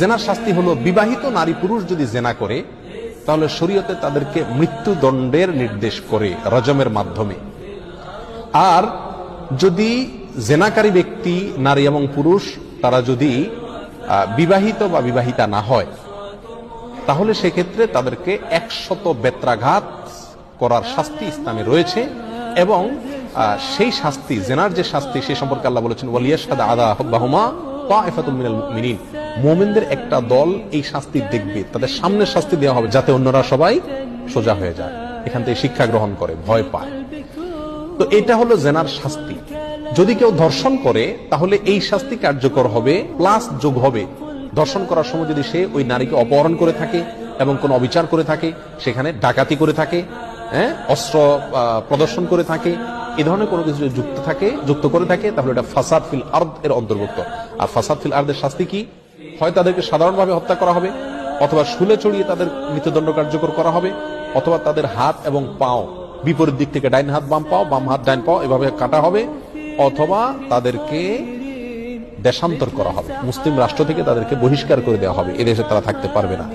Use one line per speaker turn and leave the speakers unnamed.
জেনার শাস্তি হলো বিবাহিত নারী পুরুষ যদি জেনা করে, তাহলে শরীয়তে তাদেরকে মৃত্যুদণ্ডের নির্দেশ করে রজমের মাধ্যমে। আর যদি জেনাকারী ব্যক্তি নারী এবং পুরুষ, তারা যদি বিবাহিত বা বিবাহিতা না হয়, তাহলে সেক্ষেত্রে তাদেরকে একশত বেত্রাঘাত করার শাস্তি ইসলামে রয়েছে এবং সেই শাস্তি, জেনার যে শাস্তি, সে সম্পর্কে আল্লাহ বলেছেন, ওয়ালিয়াশহাদ আদা বাহুমা মুমিনদের একটা দল এই শাস্তি দেখবে, তাদের সামনে শাস্তি দেওয়া হবে, যাতে অন্যরা সবাই সোজা হয়ে যায়, এখান থেকে শিক্ষা গ্রহণ করে, ভয় পায়। তো এটা হলো জেনার শাস্তি। যদি কেউ ধর্ষণ করে, তাহলে এই শাস্তি কার্যকর হবে, প্লাস যোগ হবে। ধর্ষণ করার সময় যদি সে ওই নারীকে অপহরণ করে থাকে এবং কোনো অবিচার করে থাকে, সেখানে ডাকাতি করে থাকে হ্যাঁ অস্ত্র প্রদর্শন করে থাকে এ ধরনের কোনো কিছু যদি যুক্ত থাকে, যুক্ত করে থাকে, তাহলে এটা ফাসাদ ফিল আর্দ এর অন্তর্ভুক্ত। আর ফাসাদ ফিল আর্দের শাস্তি কি? হয় তাদেরকে সাধারণভাবে হত্যা করা হবে, অথবা শুলে চড়িয়ে তাদের মৃত্যুদণ্ড কার্যকর করা হবে, অথবা তাদের হাত এবং পাও বিপরীত দিক থেকে ডাইন হাত, বাম পাও, বাম হাত, ডাইন পাও এভাবে কাটা হবে, অথবা তাদেরকে দেশান্তর করা হবে। মুসলিম রাষ্ট্র থেকে তাদেরকে বহিষ্কার করে দেওয়া হবে। এদেশে তারা থাকতে পারবে না।